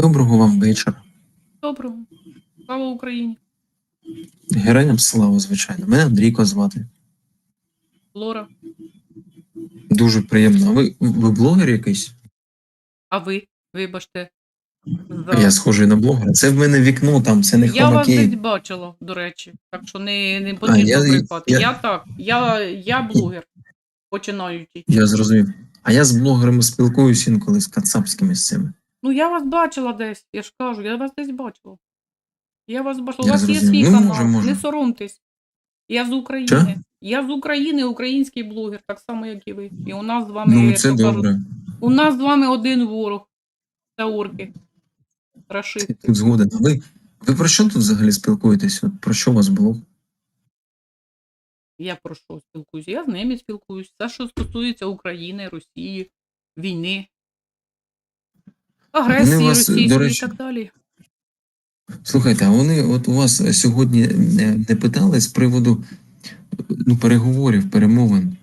Доброго вам вечора. Доброго. Слава Україні. Героям слава, звичайно. Мене Андрійко звати. Лора. Дуже приємно. А ви, ви блогер якийсь? А ви, вибачте. за- Я схожий на блогера. Це в мене вікно там, це не Я вас десь бачила, до речі. Так що не, не потрібно я- брехати. Я, я- так, я, я блогер. Починаючий. Я зрозумів. А я з блогерами спілкуюсь інколи з кацапськими з цими. Ну я вас бачила десь, я ж кажу, я вас десь бачила. Я вас бачила. У вас є свій Ну, канал, не соромтесь. Я з України. Що? Я з України, український блогер, так само, як і ви. І у нас з вами, Ну, це добре. у нас з вами один ворог. Це орки. Рашисти. Тут згоден. А ви, ви про що тут взагалі спілкуєтесь? От про що у вас блог? Я про що спілкуюся? Я з ними спілкуюся. Все, що стосується України, Росії, війни, агресії вас, російської до і так далі. Слухайте, а вони от у вас сьогодні не, не питали з приводу ну, переговорів, перемовин.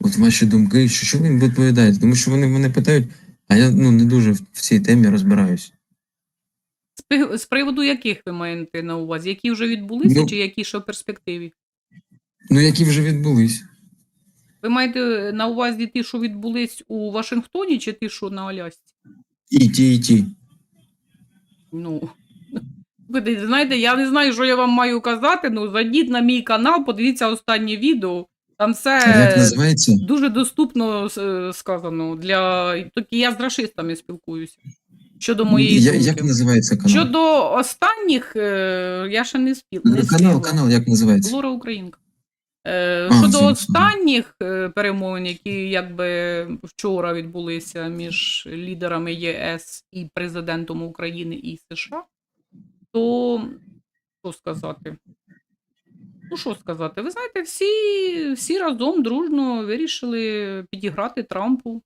От ваші думки, що, що ви їм відповідаєте? Тому що вони мене питають, а я ну, не дуже в цій темі розбираюсь. З, з приводу яких ви маєте на увазі? Які вже відбулися, Ну- чи які ще в перспективі? Ну, які вже відбулись. Ви маєте на увазі ті, що відбулись у Вашингтоні, чи ті, що на Алясці? І ті, і ті. Ну, ви знаєте, я не знаю, що я вам маю казати. Ну, зайдіть на мій канал, подивіться останнє відео. Там все як дуже доступно е, сказано. Для... Тільки я з расистами спілкуюся. Щодо моєї Я, як називається канал? Щодо останніх, е, я ще не спіл. Не канал, спіла. канал, як називається? Лора Українка. Е, щодо останніх е, перемовин, які якби вчора відбулися між лідерами ЄС і президентом України і США, то що сказати? Ну, що сказати? Ви знаєте, всі, всі разом дружно вирішили підіграти Трампу.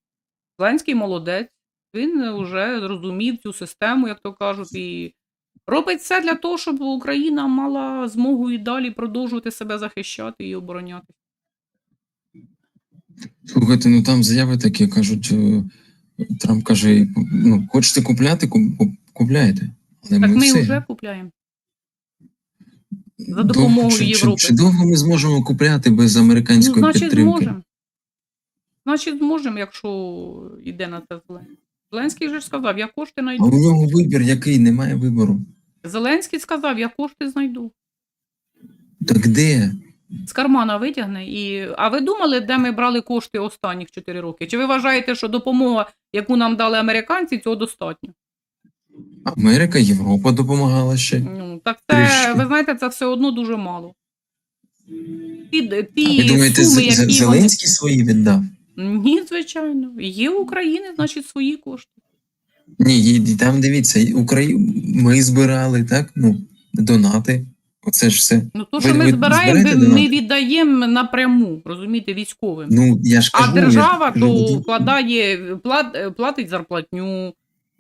Зеленський молодець. Він вже зрозумів цю систему, як то кажуть, і робить все для того, щоб Україна мала змогу і далі продовжувати себе захищати і обороняти. Слухайте, ну там заяви такі кажуть, е, Трамп каже, ну, хочете купляти, куп- куп- Але Так ми все. вже купляємо. за допомогою чи- чи- Європи. Чи довго ми зможемо купляти без Ну, американської значить, підтримки? зможемо. Значить, зможемо, якщо йде на це Зеленський. Зеленський вже ж сказав, я кошти А знайду. у нього вибір який? Немає вибору. Зеленський сказав, я кошти знайду. Так де? З кармана витягне. І... А ви думали, де ми брали кошти останніх 4 роки? Чи ви вважаєте, що допомога, яку нам дали американці, цього достатньо? Америка, Європа допомагала ще. Ну, так це, Трішки. ви знаєте, це все одно дуже мало. Ті, А ви думаєте, суми, які З- вони... Зеленський свої віддав? Ні, звичайно. Є у України, значить, свої кошти. Ні, і- і там дивіться, Украї... ми збирали, так? Ну, донати. Оце ж все. Ну, то, Ви- що ми збираємо, ви- ми віддаємо напряму, розумієте, військовим. Ну, я ж а держава я то вкладає, плат, платить зарплатню,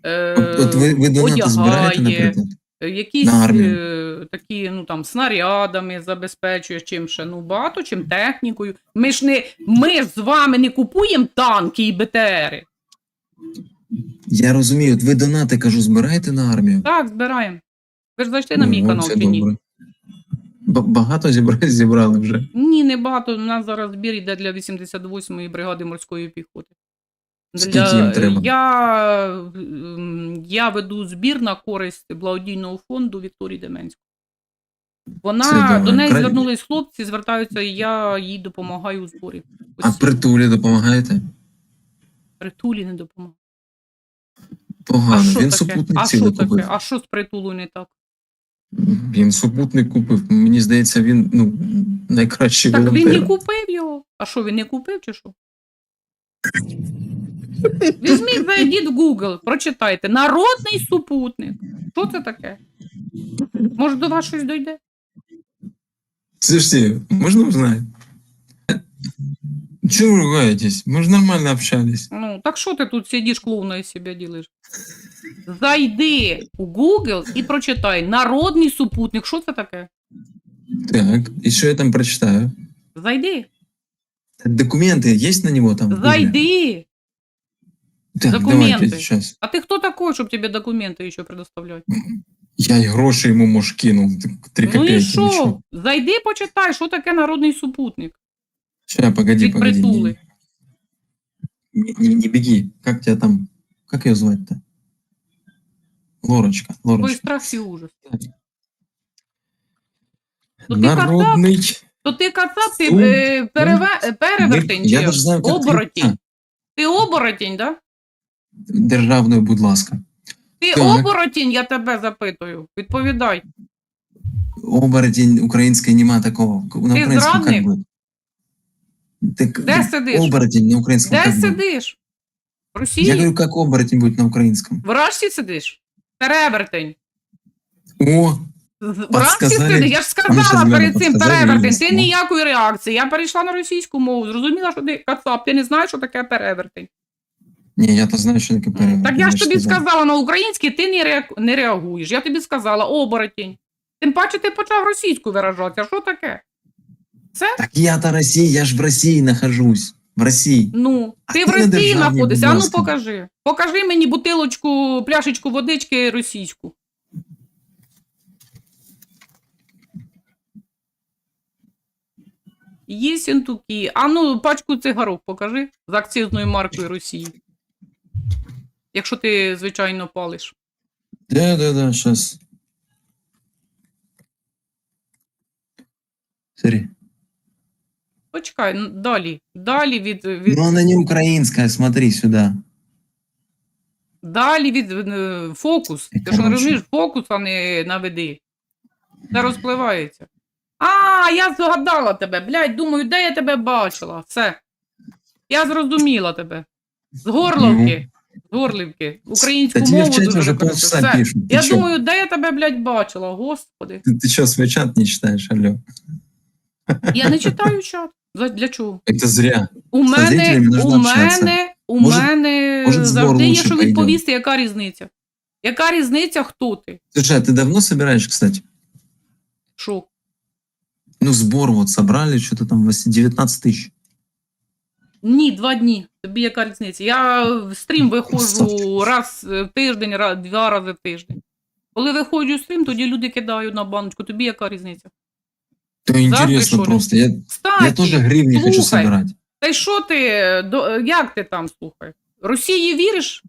е, От, от ви, ви донати збираєте, наприклад? Якісь на армію? е, такі, ну там, снарядами забезпечує чим ще, ну багато чим технікою. Ми ж не ми ж з вами не купуємо танки і БТРи. Я розумію, от ви донати, кажу, збираєте на армію? Так, збираємо. Ви ж зайшли на мій Ну, канал чи ні? Багато зібрали, зібрали вже. Ні, не багато. У нас зараз збір йде для 88-ї бригади морської піхоти. Скільки їм треба? Я, я веду збір на користь благодійного фонду Вікторії Деменської. Вона до неї Край- звернулись хлопці, звертаються, і я їй допомагаю у зборі. А притулі допомагаєте? притулі не допомагаю. А Погано. що Він супутник цілий купив. А що з притулу не так? Він супутник купив. Мені здається, він ну, найкращий Так він не купив його. А що, він не купив чи що? Візьміть, зайдіть в Google, прочитайте. Народний супутник. Що це таке? Може, до вас щось дойде? Слушайте, можно узнать? Чего вы ругаетесь? Мы же нормально общались. Ну, так що ти тут сидиш, клоуна із себе ділиш? Зайди у Google і прочитай. Народний супутник. Що це таке? Так, и что я там прочитаю? Зайди. Документы есть на него там? в Гугле? Зайди. Так, Документы. давайте сейчас. А ты кто такой, чтобы тебе документы еще предоставлять? Я й гроші йому мож кинув. Три ну копейки. і що? нічого. Зайди, почитай, що таке народний супутник. Ща, погоди, Від погоди. притули. Не, не, не беги. Как тебя там? Как ее звать-то? Лорочка. Твой Лорочка. страх і ужас. Ну, ти Народный. То ти кацап, ти Суд. е, переве, е, перевертень, Я чи даже знаю, как оборотень. Ти оборотень, да? Державною, будь ласка. Ти Так. оборотень, я тебе запитую. Відповідай. Оборотень української нема такого. На Ти українському зрадник? як буде? Так, Де сидиш? Оборотень на українському Де як буде? сидиш? В Росії? Я говорю, как оборотень будет на українському. В Рашці сидиш? Перевертень. О, В Рашці Подсказали. сидиш? Я ж сказала перед цим подсказали, перевертень. Ти ніякої реакції. Я перейшла на російську мову. Зрозуміла, що ти кацап. Ти не знаєш, що таке перевертень. Ні, я то знаю, що таке перевертень. Так я ж тобі сказала на українській, ти не, ре... не реагуєш. Я тобі сказала оборотень. Тим паче ти почав російською виражатися. Що таке? Так я-то Росія, я ж в Росії нахожусь. В Росії. Ну, А ти ти в Росії знаходишся. будь А ну ласка. покажи. Покажи мені бутилочку, пляшечку водички російську. Є сінтуки. А ну, пачку цигарок покажи з акцизною маркою Росії. Якщо ти, звичайно, палиш. Да, да, да, сейчас. Смотри. Почекай, ну, далі. Далі від, від, Но она не украинская, смотри сюда. далі від е, фокус. Ти що не коротше. розумієш, фокус, а не наведи. Це розпливається. А, я згадала тебе, блядь, думаю, де я тебе бачила. Все. Я зрозуміла тебе. З горловки. З горлівки. Українську Да тебе мову в чате дуже уже хорошо. полчаса Все. пишут. Ты Я чё? думаю, де я тебе, блядь, бачила, господи. Ты, ты что, свой чат не читаешь, алло? Я не читаю чат. За- Для чого? Это зря. У З мене, зрителями нужно у общаться. мене, у Може- мене може, з завжди Бор є лучше що пойдем? відповісти, яка різниця. Яка різниця, хто ти? Слушай, а ты давно собираешь, кстати? Що? Ну, сбор вот собрали, что-то там 19 тысяч. Ні, два дні. Тобі яка різниця? Я в стрім виходжу раз в тиждень, раз, два рази в тиждень. Коли виходжу в стрім, тоді люди кидають на баночку. Тобі яка різниця? То інтересно просто. Я, Кстати, я теж гривні слухай. хочу збирати. та й що ти, як ти там слухай? Росії віриш?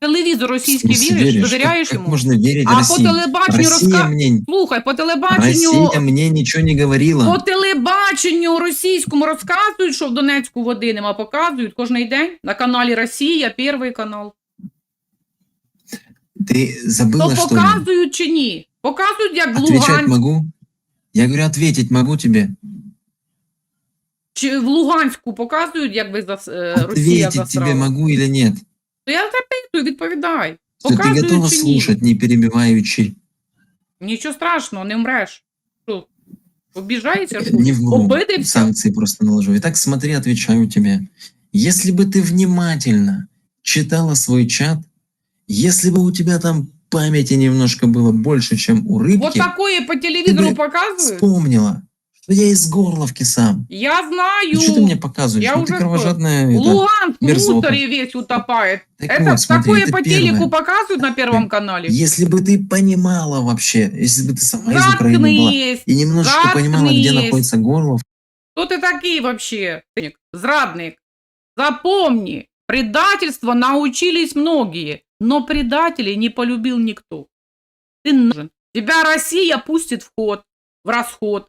Телевізор В російський смысле віриш? веришь? Довіряєш как, как йому? можно верить А по России? телебаченню Россия розка... мне, Слухай, по телебаченню Россия мне ничего не говорила. По телебаченню російському розказують, що в Донецьку води нема, показують кожен день на каналі Росія, Перший канал. Ты То забыла, что ли? показують чи ні? Показують, як в Отвечать Луганську, могу? Я говорю, ответить могу тебе. чи в Луганську показують, як ви зас... е, Росія Ответить тебе засрала. могу или нет? То я запитую, відповідай. Что ты Показують готова чи ні? слушать, не перебиваючи? Нічого страшного, не мреш. Що? Обіжаєшся? що? Не вру. Обидився? Санкции просто наложу. Итак, смотри, отвечаю тебе. Если бы ты внимательно читала свой чат, если бы у тебя там памяти немножко было больше, чем у рыбки, От такої по телевізору Ти показують? вспомнила, что я из Горловки сам. Я знаю. Ну, что ты мне показываешь? я ну, уже ты кровожадная... это. Луганск в мерзота. мусоре весь утопает. Так Это вот, смотри, такое это по первое. телеку показывают на Первом канале? Если бы ты понимала вообще, если бы ты сама из Украины была, Заткнись. и немножечко понимала, где Заткнись. находится Горлов, Кто ты такие вообще? Зрадник. Запомни, предательство научились многие, но предателей не полюбил никто. Ты нужен. Тебя Россия пустит в ход, в расход.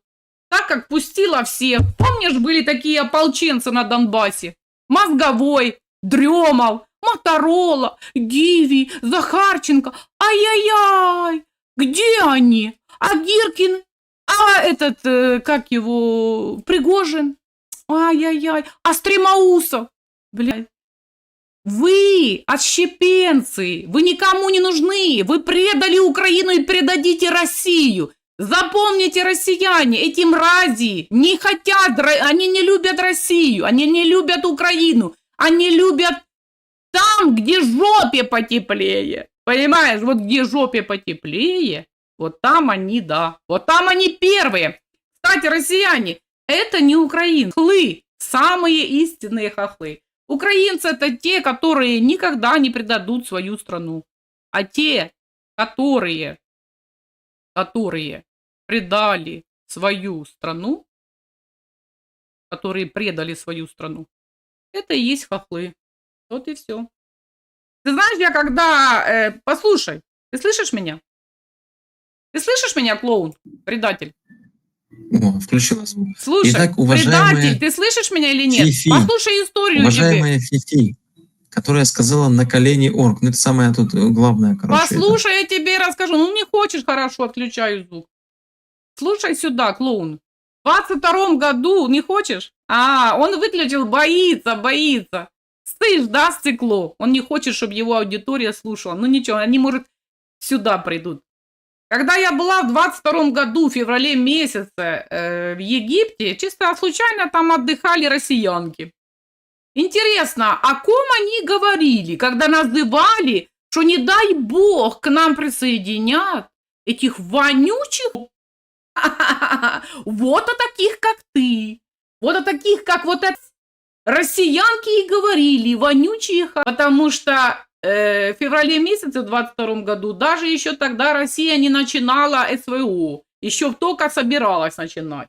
Так как пустила всех. Помнишь, были такие ополченцы на Донбассе? Мозговой, Дремов, Моторола, Гиви, Захарченко. Ай-яй-яй! Где они? А Гиркин? А этот, э, как его, Пригожин? Ай-яй-яй. А Стремоусов? Блядь. Вы отщепенцы, вы никому не нужны, вы предали Украину и предадите Россию. Запомните, россияне, эти мрази не хотят, они не любят Россию, они не любят Украину, они любят там, где жопе потеплее. Понимаешь, вот где жопе потеплее, вот там они, да, вот там они первые. Кстати, россияне, это не украинцы, хлы, самые истинные хохлы. Украинцы это те, которые никогда не предадут свою страну. А те, которые, которые предали свою страну, которые предали свою страну, это и есть хохлы. Вот и все. Ты знаешь, я когда... э, послушай, ты слышишь меня? Ты слышишь меня, клоун, предатель? О, включила звук. Слушай, Итак, уважаемые предатель, ты слышишь меня или нет? Фи-фи, Послушай историю тебе. Уважаемая Фифи, которая сказала на колени орг. Ну, это самое тут э, главное, короче. это. Послушай, я тебе расскажу. Ну, не хочешь, хорошо, отключаю звук. Слушай сюда, клоун. В 22 году не хочешь? А, он выключил, боится, боится. Слышь, да, стекло? Он не хочет, чтобы его аудитория слушала. Ну, ничего, они, может, сюда придут. Когда я была в 22 году, в феврале месяце э, в Египте, чисто случайно там отдыхали россиянки. Интересно, о ком они говорили, когда называли, что не дай бог к нам присоединят этих вонючих? Вот о таких, как ты. Вот о таких, как вот это. Россиянки и говорили, вонючие, потому что э, в феврале месяце в 22 году даже еще тогда Россия не начинала СВО, еще только собиралась начинать.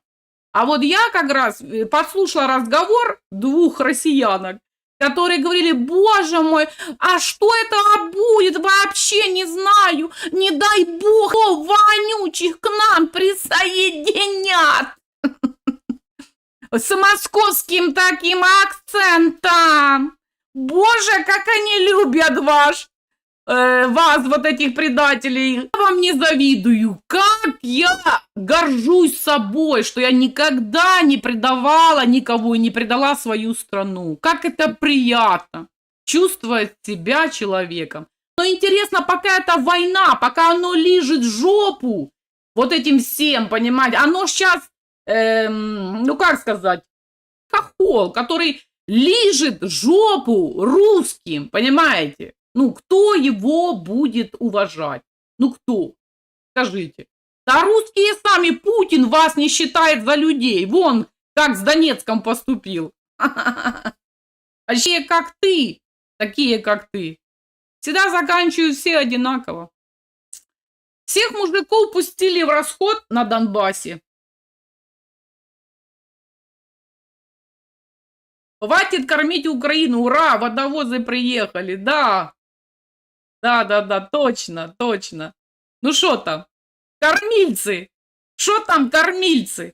А вот я как раз э, подслушала разговор двух россиянок, которые говорили, боже мой, а что это будет, вообще не знаю, не дай бог, о, вонючих к нам присоединят. С московским таким акцентом. Боже, как они любят ваш, э, вас, вот этих предателей. Я вам не завидую. Как я горжусь собой, что я никогда не предавала никого и не предала свою страну. Как это приятно чувствовать себя человеком. Но интересно, пока это война, пока оно лижет жопу вот этим всем, понимаете, оно сейчас, эм, ну как сказать, хохол, который лижет жопу русским, понимаете? Ну, кто его будет уважать? Ну, кто? Скажите. Да русские сами, Путин вас не считает за людей. Вон, как с Донецком поступил. Вообще, как ты, такие, как ты. Всегда заканчивают все одинаково. Всех мужиков пустили в расход на Донбассе. Хватит кормить Украину. Ура, водовозы приехали. Да. Да, да, да, точно, точно. Ну что там? Кормильцы. Что там кормильцы?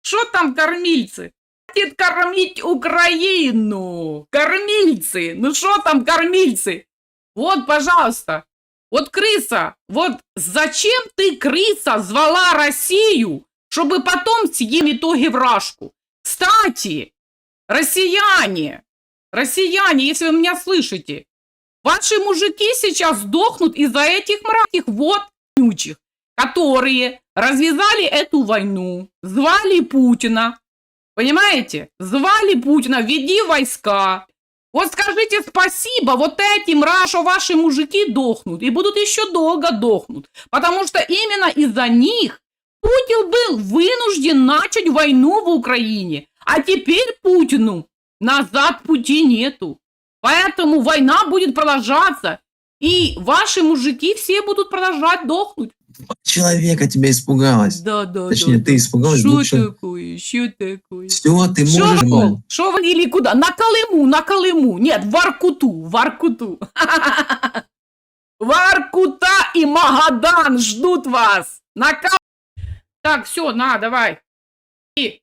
Что там кормильцы? Хватит кормить Украину. Кормильцы. Ну что там кормильцы? Вот, пожалуйста. Вот крыса. Вот зачем ты, крыса, звала Россию, чтобы потом съем итоги вражку? Кстати, Россияне, россияне, если вы меня слышите, ваши мужики сейчас сдохнут из-за этих мразих вот вонючих, которые развязали эту войну, звали Путина, понимаете? Звали Путина, веди войска. Вот скажите спасибо вот этим, что ваши мужики дохнут и будут еще долго дохнуть, потому что именно из-за них Путин был вынужден начать войну в Украине. А теперь Путину назад пути нету. Поэтому война будет продолжаться. И ваши мужики все будут продолжать дохнуть. Человека тебя испугалась. Да, да, Точнее, да. ты испугалась. Что такое? Что такое? Все, ты можешь. Что вы или куда? На Колыму, на Колыму. Нет, в Аркуту, в Аркуту. Воркута и Магадан ждут вас. На Так, все, на, давай. И